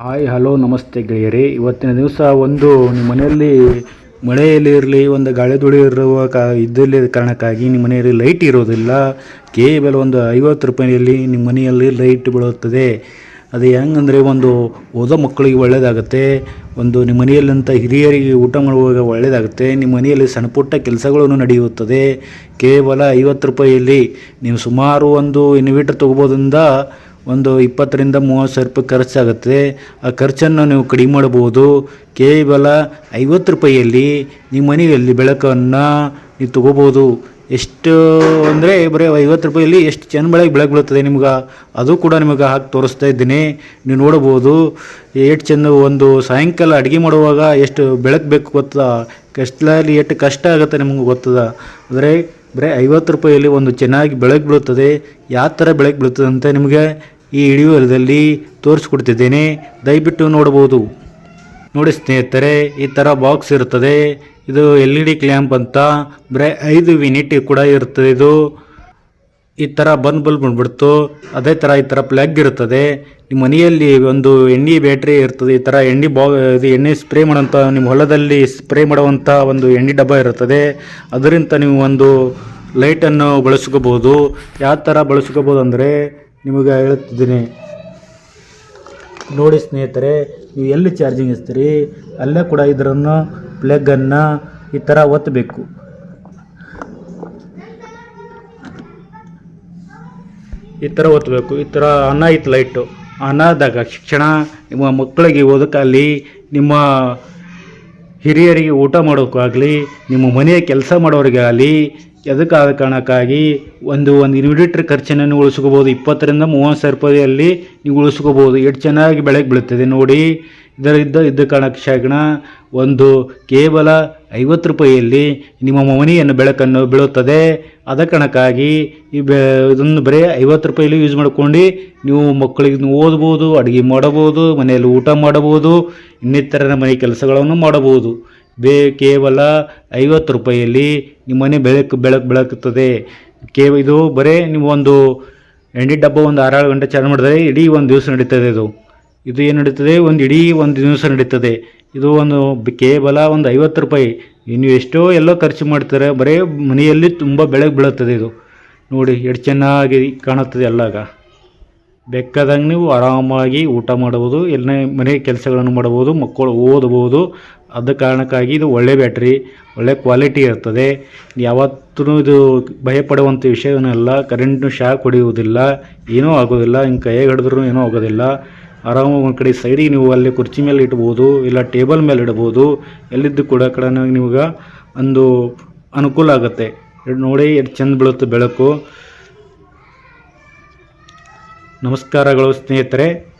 Hi, hello, ನಮಸ್ತೆ ಗೆಳೆಯರೇ. ಇವತ್ತಿನ ದಿವಸ ಒಂದು ನಿಮ್ಮ ಮನೆಯಲ್ಲಿ ಮಳೆಯಲ್ಲಿ ಇರಲಿ, ಒಂದು ಗಾಳಿ ಧೂಳಿ ಇರುವ ಕಾ ಇದ್ದಲ್ಲಿ ಕಾರಣಕ್ಕಾಗಿ ನಿಮ್ಮ ಮನೆಯಲ್ಲಿ ಲೈಟ್ ಇರೋದಿಲ್ಲ. ಕೇವಲ ಒಂದು ಐವತ್ತು ರೂಪಾಯಿಯಲ್ಲಿ ನಿಮ್ಮ ಮನೆಯಲ್ಲಿ ಲೈಟ್ ಬೀಳುತ್ತದೆ. ಅದು ಹೆಂಗಂದರೆ ಒಂದು ಓದೋ ಮಕ್ಕಳಿಗೆ ಒಳ್ಳೆಯದಾಗುತ್ತೆ ಒಂದು ನಿಮ್ಮ ಮನೆಯಲ್ಲಂಥ ಹಿರಿಯರಿಗೆ ಊಟ ಮಾಡುವಾಗ ಒಳ್ಳೆಯದಾಗುತ್ತೆ ನಿಮ್ಮ ಮನೆಯಲ್ಲಿ ಸಣ್ಣ ಪುಟ್ಟ ಕೆಲಸಗಳನ್ನು ನಡೆಯುತ್ತದೆ. ಕೇವಲ ಐವತ್ತು ರೂಪಾಯಿಯಲ್ಲಿ ನೀವು ಸುಮಾರು ಒಂದು ಇನ್ವರ್ಟರ್ ತೊಗೋಬೋದ್ರಿಂದ ಒಂದು ಇಪ್ಪತ್ತರಿಂದ ಮೂವತ್ತು ಸಾವಿರ ರೂಪಾಯಿ ಖರ್ಚಾಗುತ್ತೆ ಆ ಖರ್ಚನ್ನು ನೀವು ಕಡಿಮೆ ಮಾಡ್ಬೋದು ಕೇವಲ ಐವತ್ತು ರೂಪಾಯಿಯಲ್ಲಿ ನಿಮ್ಮ ಮನೆಯಲ್ಲಿ ಬೆಳಕನ್ನು ನೀವು ತಗೋಬೋದು ಎಷ್ಟು ಅಂದರೆ ಬರೀ ಐವತ್ತು ರೂಪಾಯಿಯಲ್ಲಿ ಎಷ್ಟು ಚೆನ್ನ ಬೆಳಗ್ಗೆ ಬೆಳಕು ಬೀಳುತ್ತದೆ ನಿಮ್ಗೆ. ಅದು ಕೂಡ ನಿಮಗೆ ಹಾಕಿ ತೋರಿಸ್ತಾ ಇದ್ದೀನಿ. ನೀವು ನೋಡ್ಬೋದು ಎಷ್ಟು ಚೆಂದ ಒಂದು ಸಾಯಂಕಾಲ ಅಡುಗೆ ಮಾಡುವಾಗ ಎಷ್ಟು ಬೆಳಕು ಬೇಕು ಗೊತ್ತದ ಕಷ್ಟದಲ್ಲಿ ಎಷ್ಟು ಕಷ್ಟ ಆಗುತ್ತೆ ನಿಮಗೆ ಗೊತ್ತದ? ಅಂದರೆ ಬರೀ ಐವತ್ತು ರೂಪಾಯಿಯಲ್ಲಿ ಒಂದು ಚೆನ್ನಾಗಿ ಬೆಳಕು ಬೀಳುತ್ತದೆ. ಯಾವ ಥರ ಬೆಳಕು ಬೀಳುತ್ತದೆ ಅಂತ ನಿಮಗೆ ಈ ವಿಡಿಯೋದಲ್ಲಿ ತೋರಿಸ್ಕೊಡ್ತಿದ್ದೇನೆ, ದಯವಿಟ್ಟು ನೋಡಬಹುದು. ನೋಡಿ ಸ್ನೇಹಿತರೆ, ಈ ಥರ ಬಾಕ್ಸ್ ಇರುತ್ತದೆ. ಇದು ಎಲ್ ಇ ಡಿ ಕ್ಲ್ಯಾಂಪ್ ಅಂತ, ಬರೀ ಐದು ಯೂನಿಟ್ ಕೂಡ ಇರ್ತದೆ ಇದು. ಈ ಥರ ಬಂದ್ ಬಲ್ಬ್ ಬಂದ್ಬಿಡ್ತು. ಅದೇ ಥರ ಈ ಥರ ಪ್ಲಗ್ ಇರ್ತದೆ ನಿಮ್ಮ ಮನೆಯಲ್ಲಿ ಒಂದು ಎಣ್ಣೆ ಬ್ಯಾಟ್ರಿ ಇರ್ತದೆ, ಈ ಥರ ಎಣ್ಣೆ ಬಾ ಇದು ಎಣ್ಣೆ ಸ್ಪ್ರೇ ಮಾಡೋಂಥ ನಿಮ್ಮ ಹೊಲದಲ್ಲಿ ಸ್ಪ್ರೇ ಮಾಡುವಂಥ ಒಂದು ಎಣ್ಣೆ ಡಬ್ಬ ಇರುತ್ತದೆ. ಅದರಿಂದ ನೀವು ಒಂದು ಲೈಟನ್ನು ಬಳಸ್ಕೋಬೋದು ಯಾವ ಥರ ಬಳಸ್ಕೋಬೋದು ಅಂದರೆ ನಿಮಗೆ ಹೇಳುತ್ತಿದ್ದೀನಿ. ನೋಡಿ ಸ್ನೇಹಿತರೆ, ನೀವು ಎಲ್ಲಿ ಚಾರ್ಜಿಂಗ್ ಇಸ್ತೀರಿ ಅಲ್ಲೇ ಕೂಡ ಇದರನ್ನು ಪ್ಲಗ್ಗನ್ನು ಈ ಥರ ಒತ್ತಬೇಕು. ಈ ಥರ ಒತ್ತಬೇಕು. ಈ ಥರ ಅನ್ನ ಐತೆ ಲೈಟು. ಅನ್ನ ಶಿಕ್ಷಣ, ನಿಮ್ಮ ಮಕ್ಕಳಿಗೆ ಓದೋಕ್ಕಾಗಲಿ, ನಿಮ್ಮ ಹಿರಿಯರಿಗೆ ಊಟ ಮಾಡೋಕ್ಕಾಗಲಿ, ನಿಮ್ಮ ಮನೆಯ ಕೆಲಸ ಮಾಡೋರಿಗಾಗಲಿ ಎದಕ್ಕಾದ ಕಾರಣಕ್ಕಾಗಿ ಒಂದು ಒಂದು ಇನ್ವಿಟರ್ ಖರ್ಚನ್ನು ನೀವು ಉಳಿಸ್ಕೋಬೋದು. ಇಪ್ಪತ್ತರಿಂದ ಮೂವತ್ತು ಸಾವಿರ ರೂಪಾಯಿಯಲ್ಲಿ ನೀವು ಉಳಿಸ್ಕೋಬೋದು. ಎಷ್ಟು ಚೆನ್ನಾಗಿ ಬೆಳಕು ಬೀಳುತ್ತದೆ ನೋಡಿ. ಇದರಿಂದ ಇದ್ದ ಕಾರಣಕ್ಷಣ ಒಂದು ಕೇವಲ ಐವತ್ತು ರೂಪಾಯಿಯಲ್ಲಿ ನಿಮ್ಮ ಮನೆಯನ್ನು ಬೆಳಕನ್ನು ಬೀಳುತ್ತದೆ. ಅದ ಕಾರಣಕ್ಕಾಗಿ ಈ ಬೆ, ಇದನ್ನು ಬರೀ ಐವತ್ತು ರೂಪಾಯಿಲಿ ಯೂಸ್ ಮಾಡ್ಕೊಂಡು ನೀವು ಮಕ್ಕಳಿಗೆ ಓದ್ಬೋದು, ಅಡುಗೆ ಮಾಡಬಹುದು ಮನೆಯಲ್ಲಿ ಊಟ ಮಾಡಬಹುದು ಇನ್ನಿತರ ಮನೆ ಕೆಲಸಗಳನ್ನು ಮಾಡಬಹುದು ಬೇ ಕೇವಲ ಐವತ್ತು ರೂಪಾಯಿಯಲ್ಲಿ ನಿಮ್ಮ ಮನೆ ಬೆಳಕು ಬೆಳಕು ಬೆಳಕುತ್ತದೆ. ಕೇವ, ಇದು ಬರೇ ನೀವು ಒಂದು ಎಣ್ಣೆ ಡಬ್ಬ ಒಂದು ಆರೇಳು ಗಂಟೆ ಚಾರ್ಜ್ ಮಾಡಿದರೆ ಇಡೀ ಒಂದು ದಿವಸ ನಡೀತದೆ ಇದು. ಇದು ಏನು ನಡೀತದೆ? ಒಂದು ಇಡೀ ಒಂದು ದಿವಸ ನಡೀತದೆ. ಇದು ಒಂದು ಕೇವಲ ಒಂದು ಐವತ್ತು ರೂಪಾಯಿ. ನೀವು ಎಷ್ಟೋ ಎಲ್ಲೋ ಖರ್ಚು ಮಾಡ್ತಾರೆ. ಬರೀ ಮನೆಯಲ್ಲಿ ತುಂಬ ಬೆಳಕು ಬೀಳುತ್ತದೆ ಇದು. ನೋಡಿ ಎಷ್ಟು ಚೆನ್ನಾಗಿ ಕಾಣುತ್ತದೆ ಎಲ್ಲಾಗ. ಬೇಕಾದಂಗೆ ನೀವು ಆರಾಮಾಗಿ ಊಟ ಮಾಡಬಹುದು ಎಲ್ಲ ಮನೆ ಕೆಲಸಗಳನ್ನು ಮಾಡಬಹುದು, ಮಕ್ಕಳು ಓದಬಹುದು. ಅದ ಕಾರಣಕ್ಕಾಗಿ ಇದು ಒಳ್ಳೆ ಬ್ಯಾಟ್ರಿ, ಒಳ್ಳೆ ಕ್ವಾಲಿಟಿ ಇರ್ತದೆ. ಯಾವತ್ತೂ ಇದು ಭಯಪಡುವಂಥ ವಿಷಯವನ್ನೆಲ್ಲ ಕರೆಂಟ್ನು ಶಾಕ್ ಹೊಡೆಯುವುದಿಲ್ಲ ಏನೂ ಆಗೋದಿಲ್ಲ, ಹಿಂಗೆ ಕೈ ಹಿಡಿದ್ರೂ ಏನೂ ಆಗೋದಿಲ್ಲ. ಆರಾಮಾಗಿ ಒಂದು ಕಡೆ ಸೈಡಿಗೆ ನೀವು ಅಲ್ಲಿ ಕುರ್ಚಿ ಮೇಲೆ ಇಡ್ಬೋದು, ಇಲ್ಲ ಟೇಬಲ್ ಮೇಲೆ ಇಡ್ಬೋದು, ಎಲ್ಲಿದ್ದು ಕೂಡ ಕಡೆ ನಿಮ್ಗೆ ಒಂದು ಅನುಕೂಲ ಆಗುತ್ತೆ. ನೋಡಿ ಎಷ್ಟು ಚೆಂದ ಬೀಳುತ್ತೆ ಬೆಳಕು. ನಮಸ್ಕಾರಗಳು ಸ್ನೇಹಿತರೆ.